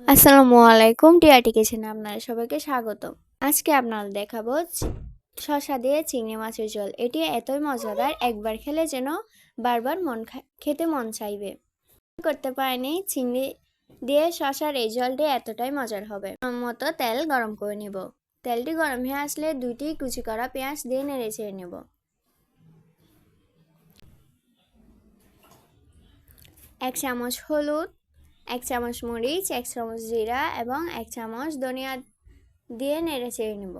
আসসালামু আলাইকুম টিআরটি কিচেনে আপনারা সবাইকে স্বাগত আজকে আপনারা দেখাবো শসা দিয়ে চিংড়ি মাছের জল এটি এতই মজাদার, একবার খেলে যেন বারবার মন খেতে মন চাইবে। করতে পারেনি, চিংড়ি দিয়ে শশার এই জলটি এতটাই মজার হবে। মতো তেল গরম করে নিব। তেলটি গরম হয়ে আসলে দুইটি কুচি করা পেঁয়াজ দিয়ে নেড়ে ছেড়ে নেব। এক চামচ হলুদ এক চামচ মরিচ, এক চামচ জিরা এবং এক চামচ ধনিয়া দিয়ে নেড়ে চেড়ে নেব।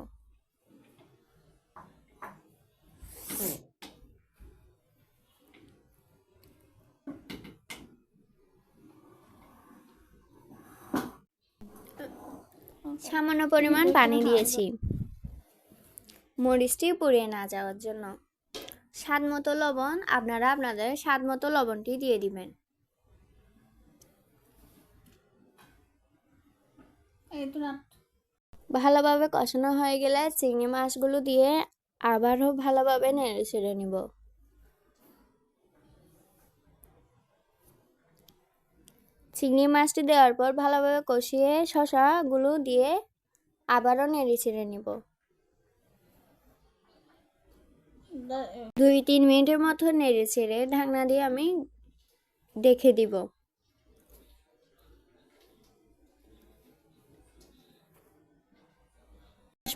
সামান্য পরিমাণ পানি দিয়েছি। মরিচটি পুড়িয়ে না যাওয়ার জন্য। স্বাদ মতো লবণ, আপনারা আপনাদের স্বাদ মতো লবণটি দিয়ে দিবেন এই তো না ভালোভাবে কষানো হয়ে গেলে চিংড়ি মাছগুলো দিয়ে আবারও ভালোভাবে নেড়ে ছেড়ে নিব। চিংড়ি মাছটি দেওয়ার পর ভালোভাবে কষিয়ে শশাগুলো দিয়ে আবারও নেড়ে ছেড়ে নিব। দুই তিন মিনিটের মতো নেড়ে ছেড়ে ঢাকনা দিয়ে আমি দেখে দিব।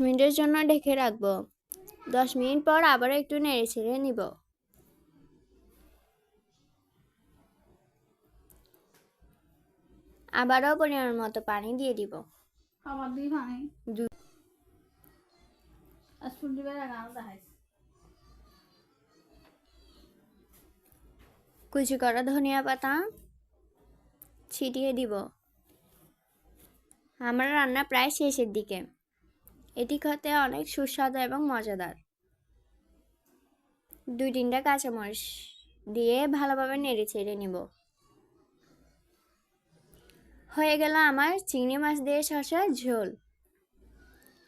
মিনিটের জন্য ঢেকে রাখব। দশ মিনিট পর আবার একটু নেড়ে ছেড়ে নিব। আবারও পরিমাণ মতো পানি দিয়ে দিব। খাবার দিই পানি? কুচি করা ধনিয়া পাতা ছিটিয়ে দিব। আমার রান্না প্রায় শেষের দিকে। এটি খেতে অনেক সুস্বাদু এবং মজাদার। দুই তিনটা কাঁচামরিচ দিয়ে ভালোভাবে নেড়ে ছেড়ে নিব। হয়ে গেল আমার চিংড়ি মাছ দিয়ে শসার ঝোল।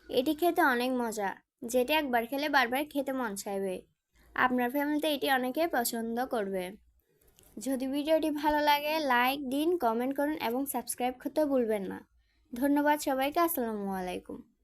এটি খেতে অনেক মজা, যেটি একবার খেলে বারবার খেতে মন চাইবে। আপনার ফ্যামিলিতে এটি অনেকে পছন্দ করবে। যদি ভিডিওটি ভালো লাগে, লাইক দিন, কমেন্ট করুন এবং সাবস্ক্রাইব করতে ভুলবেন না। ধন্যবাদ সবাইকে, আসসালামু আলাইকুম।